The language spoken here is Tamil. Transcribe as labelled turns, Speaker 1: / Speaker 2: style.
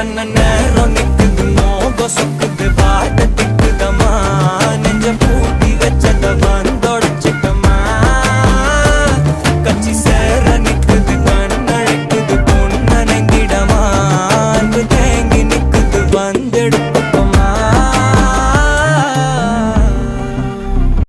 Speaker 1: தன்ன நேரம் நிக்குது நோக சுக்குது பாட்ட திக்குதமா நெஞ்ச பூட்டி வச்சத வந்தொடச்சுக்கமா கச்சி சேர நிக்குது கண்ணழைக்குது பொண்ணு நினைந்திடமா அன்பு தேங்கி நிக்குது வந்தெடு.